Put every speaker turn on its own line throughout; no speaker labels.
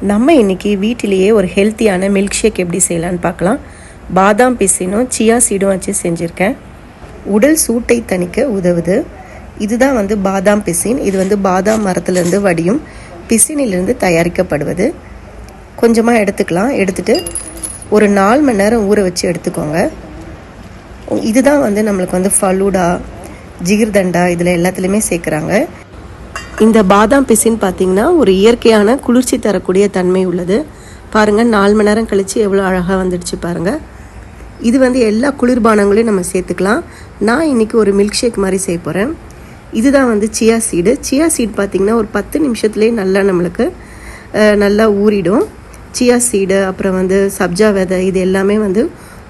நம்ம இன்னைக்கு வீட்டிலேயே ஒரு ஹெல்த்தியான மில்க் ஷேக் எப்படி செய்யலான்னு பார்க்கலாம். பாதாம் பிசினும் சியா சீடும் வச்சு செஞ்சுருக்கேன். உடல் சூட்டை தணிக்க உதவுது. இதுதான் வந்து பாதாம் பிசின். இது வந்து பாதாம் மரத்துலேருந்து வடியும். பிசினிலிருந்து தயாரிக்கப்படுவது. கொஞ்சமாக எடுத்துக்கலாம். எடுத்துட்டு ஒரு நாலு மணி நேரம் ஊற வச்சு எடுத்துக்கோங்க. இதுதான் வந்து நம்மளுக்கு வந்து ஃபலூடா ஜிகிர்தண்டா இதில் எல்லாத்துலேயுமே சேர்க்குறாங்க. இந்த பாதாம் பிசின் பார்த்தீங்கன்னா ஒரு இயற்கையான குளிர்ச்சி தரக்கூடிய தன்மை உள்ளது. பாருங்கள் நாலு மணி நேரம் கழித்து எவ்வளோ அழகாக வந்துடுச்சு பாருங்கள் இது வந்து எல்லா குளிர்பானங்களையும் நம்ம சேர்த்துக்கலாம். நான் இன்றைக்கி ஒரு மில்க் ஷேக் மாதிரி செய்ய போகிறேன் இதுதான் வந்து சியா சீடு சியா சீட் பார்த்திங்கன்னா ஒரு பத்து நிமிஷத்துலேயே நல்லா நம்மளுக்கு நல்லா ஊறிடும். சியா சீடு அப்புறம் வந்து சப்ஜா விதை இது எல்லாமே வந்து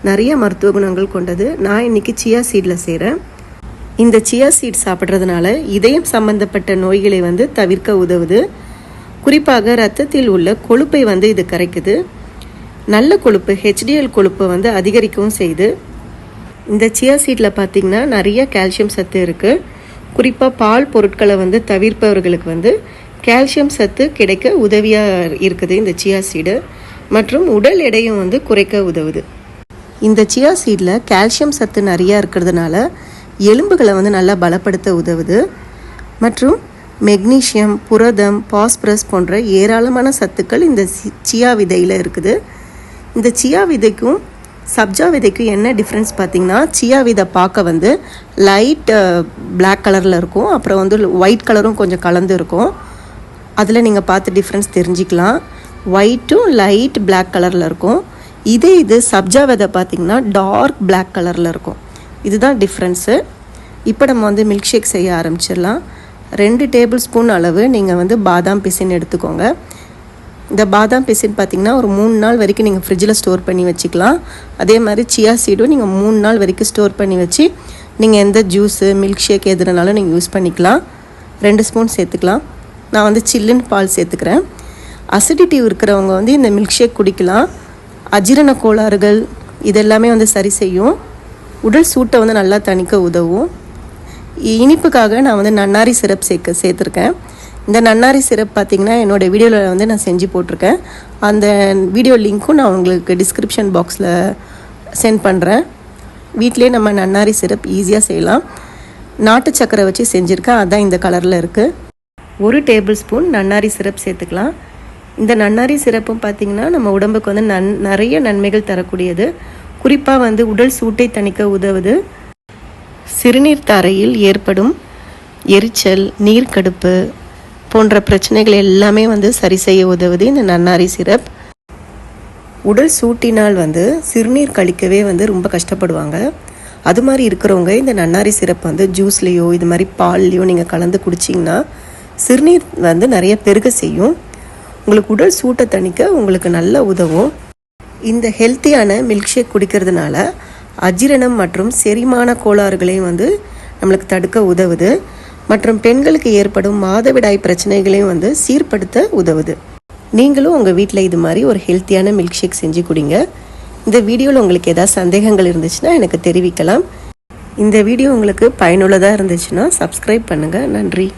நிறைய மருத்துவ குணங்கள் கொண்டது. நான் இன்றைக்கி சியா சீடில் செய்கிறேன் இந்த சியா சீட் சாப்பிட்றதுனால இதயம் சம்பந்தப்பட்ட நோய்களை வந்து தவிர்க்க உதவுது. குறிப்பாக ரத்தத்தில் உள்ள கொழுப்பை வந்து இது கரைக்குது. நல்ல கொழுப்பு ஹெச்டிஎல் கொழுப்பை வந்து அதிகரிக்கவும் செய்யுது. இந்த சியா சீட்டில் பார்த்தீங்கன்னா நிறைய கால்சியம் சத்து இருக்குது குறிப்பாக பால் பொருட்களை வந்து தவிர்ப்பவர்களுக்கு வந்து கால்சியம் சத்து கிடைக்க உதவியாக இருக்குது இந்த சியா சீடு மற்றும் உடல் எடையும் வந்து குறைக்க உதவுது. இந்த சியா சீடில் கால்சியம் சத்து நிறையா இருக்கிறதுனால எலும்புகளை வந்து நல்லா பலப்படுத்த உதவுது. மற்றும் மெக்னீஷியம் புரதம் பாஸ்பரஸ் போன்ற ஏராளமான சத்துக்கள் இந்த சியா விதையில் இருக்குது. இந்த சியா விதைக்கும் சப்ஜா விதைக்கும் என்ன டிஃப்ரென்ஸ் பார்த்திங்கன்னா சியா விதை பார்க்க வந்து லைட் பிளாக் கலரில் இருக்கும். அப்புறம் வந்து ஒயிட் கலரும் கொஞ்சம் கலந்து இருக்கும். அதில் நீங்கள் பார்த்து டிஃப்ரென்ஸ் தெரிஞ்சுக்கலாம். ஒயிட்டும் லைட் பிளாக் கலரில் இருக்கும். இதே இது சப்ஜா விதை பார்த்திங்கன்னா டார்க் பிளாக் கலரில் இருக்கும். இதுதான் டிஃப்ரென்ஸு இப்போ நம்ம வந்து மில்க் ஷேக் செய்ய ஆரம்பிச்சிடலாம். ரெண்டு டேபிள் ஸ்பூன் அளவு நீங்கள் வந்து பாதாம் பிசின் எடுத்துக்கோங்க. இந்த பாதாம் பிசின் பார்த்தீங்கன்னா ஒரு மூணு நாள் வரைக்கும் நீங்கள் ஃப்ரிட்ஜில் ஸ்டோர் பண்ணி வச்சுக்கலாம். அதே மாதிரி சியா சீடும் நீங்கள் மூணு நாள் வரைக்கும் ஸ்டோர் பண்ணி வச்சு நீங்கள் எந்த ஜூஸு மில்க் ஷேக் எதுனாலும் நீங்கள் யூஸ் பண்ணிக்கலாம். ரெண்டு ஸ்பூன் சேர்த்துக்கலாம். நான் வந்து சில்லுன்னு பால் சேர்த்துக்கிறேன். அசிடிட்டி இருக்கிறவங்க வந்து இந்த மில்க் ஷேக் குடிக்கலாம். அஜீரண கோளாறுகள் இதெல்லாமே வந்து சரி செய்யும். உடல் சூட்டை வந்து நல்லா தணிக்க உதவும். இனிப்புக்காக நான் வந்து நன்னாரி சிரப் சேர்க்க சேர்த்துருக்கேன். இந்த நன்னாரி சிரப் பார்த்திங்கன்னா என்னோடய வீடியோவில் வந்து நான் செஞ்சு போட்டிருக்கேன். அந்த வீடியோ லிங்க்கும் நான் உங்களுக்கு டிஸ்கிரிப்ஷன் பாக்ஸில் சென்ட் பண்ணுறேன் வீட்டிலே நம்ம நன்னாரி சிரப் ஈஸியாக செய்யலாம். நாட்டு சக்கரை வச்சு செஞ்சுருக்கேன். அதுதான் இந்த கலரில் இருக்குது ஒரு டேபிள் ஸ்பூன் நன்னாரி சிரப் சேர்த்துக்கலாம். இந்த நன்னாரி சிரப்பும் பார்த்திங்கன்னா நம்ம உடம்புக்கு வந்து நன் நிறைய நன்மைகள் தரக்கூடியது. குறிப்பாக வந்து உடல் சூட்டை தணிக்க உதவுது. சிறுநீர் தரையில் ஏற்படும் எரிச்சல் நீர்க்கடுப்பு போன்ற பிரச்சனைகள் எல்லாமே வந்து சரி செய்ய உதவுது இந்த நன்னாரி சிரப். உடல் சூட்டினால் வந்து சிறுநீர் கழிக்கவே வந்து ரொம்ப கஷ்டப்படுவாங்க. அது மாதிரி இருக்கிறவங்க இந்த நன்னாரி சிரப் வந்து ஜூஸ்லேயோ இது மாதிரி பால்லையோ நீங்கள் கலந்து குடிச்சிங்கன்னா சிறுநீர் வந்து நிறைய பெருக செய்யும். உங்களுக்கு உடல் சூட்டை தணிக்க உங்களுக்கு நல்லா உதவும். இந்த ஹெல்த்தியான மில்க் ஷேக் குடிக்கிறதுனால அஜீரணம் மற்றும் செரிமான கோளாறுகளையும் வந்து நம்மளுக்கு தடுக்க உதவுது. மற்றும் பெண்களுக்கு ஏற்படும் மாதவிடாய் பிரச்சனைகளையும் வந்து சீர்படுத்த உதவுது. நீங்களும் உங்கள் வீட்டில் இது மாதிரி ஒரு ஹெல்த்தியான மில்க் ஷேக் செஞ்சு கொடுங்க. இந்த வீடியோவில் உங்களுக்கு ஏதாவது சந்தேகங்கள் இருந்துச்சுன்னா எனக்கு தெரிவிக்கலாம். இந்த வீடியோ உங்களுக்கு பயனுள்ளதாக இருந்துச்சுன்னா சப்ஸ்கிரைப் பண்ணுங்கள் நன்றி.